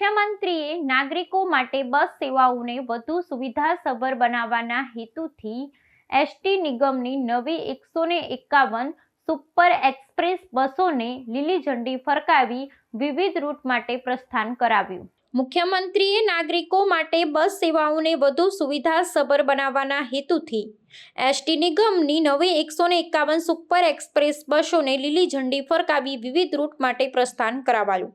મુખ્યમંત્રીએ નાગરિકો માટે બસ સેવાઓને વધુ સુવિધાસભર બનાવવાના હેતુથી એસટી નિગમની નવી એકસો ને એકાવન સુપર એક્સપ્રેસ બસોને લીલી ઝંડી ફરકાવી વિવિધ રૂટ માટે પ્રસ્થાન કરાવ્યું. મુખ્યમંત્રીએ નાગરિકો માટે બસ સેવાઓને વધુ સુવિધાસભર બનાવવાના હેતુથી એસટી નિગમની નવી એકસો ને એકાવન સુપર એક્સપ્રેસ બસોને લીલી ઝંડી ફરકાવી વિવિધ રૂટ માટે પ્રસ્થાન કરાવાયું.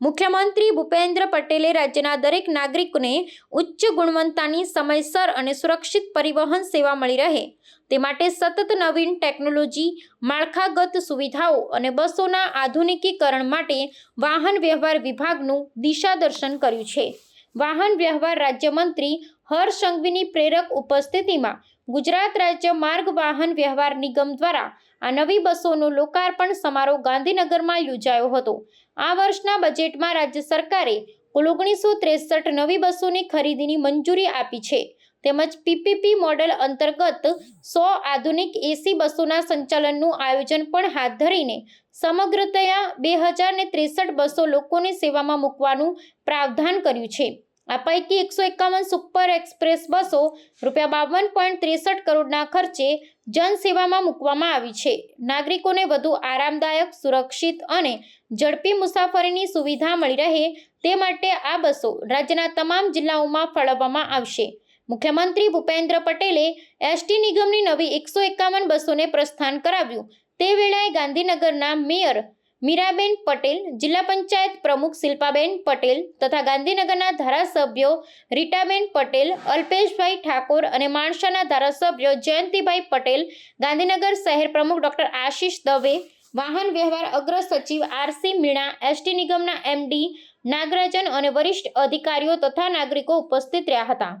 મુખ્યમંત્રી ભૂપેન્દ્ર પટેલે રાજ્યના દરેક નાગરિકને ઉચ્ચ ગુણવત્તાની સમયસર અને સુરક્ષિત પરિવહન સેવા મળી રહે. તે માટે સતત નવીન ટેકનોલોજી, માળખાગત સુવિધાઓ અને બસોના આધુનિકીકરણ માટે વાહન વ્યવહાર વિભાગનું દિશાદર્શન કર્યું છે. વાહન વ્યવહાર રાજ્યમંત્રી હર્ષ સંઘવીની પ્રેરક ઉપસ્થિતિમાં ગુજરાત રાજ્ય માર્ગ વાહન વ્યવહાર નિગમ દ્વારા આ નવી બસોનો લોકાર્પણ સમારોહ ગાંધીનગરમાં યોજાયો હતો. આ વર્ષના બજેટમાં રાજ્ય સરકારે કુલ ઓગણીસો ત્રેસઠ નવી બસોની ખરીદીની મંજૂરી આપી છે. તેમજ પીપીપી મોડેલ અંતર્ગત સો આધુનિક એસી બસોના સંચાલનનું આયોજન પણ હાથ ધરીને સમગ્રતયા બે હજાર ને ત્રેસઠ બસો લોકોની સેવામાં મૂકવાનું પ્રાવધાન કર્યું છે. આ પૈકી એકસો એકાવન સુપર એક્સપ્રેસ બસો રૂપિયા બાવન પોઈન્ટ ત્રેસઠ કરોડના ખર્ચે જનસેવામાં મૂકવામાં આવી છે. નાગરિકોને વધુ આરામદાયક, સુરક્ષિત અને ઝડપી મુસાફરીની સુવિધા મળી રહે તે માટે આ બસો રાજ્યના તમામ જિલ્લાઓમાં ફાળવવામાં આવશે. મુખ્યમંત્રી ભૂપેન્દ્ર પટેલે એસટી નિગમની નવી એકસો એકાવન બસોને પ્રસ્થાન કરાવ્યું. તે વેળાએ ગાંધીનગરના મેયર મીરાબેન પટેલ, જિલ્લા પંચાયત પ્રમુખ શિલ્પાબેન પટેલ તથા ગાંધીનગરના ધારાસભ્યો રીટાબેન પટેલ, અલ્પેશભાઈ ઠાકોર અને માણસાના ધારાસભ્યો જયંતિભાઈ પટેલ, ગાંધીનગર શહેર પ્રમુખ ડોક્ટર આશીષ દવે, વાહન વ્યવહાર અગ્ર સચિવ આરસી મીણા, એસટી નિગમના એમડી નાગરાજન અને વરિષ્ઠ અધિકારીઓ તથા નાગરિકો ઉપસ્થિત રહ્યા હતા.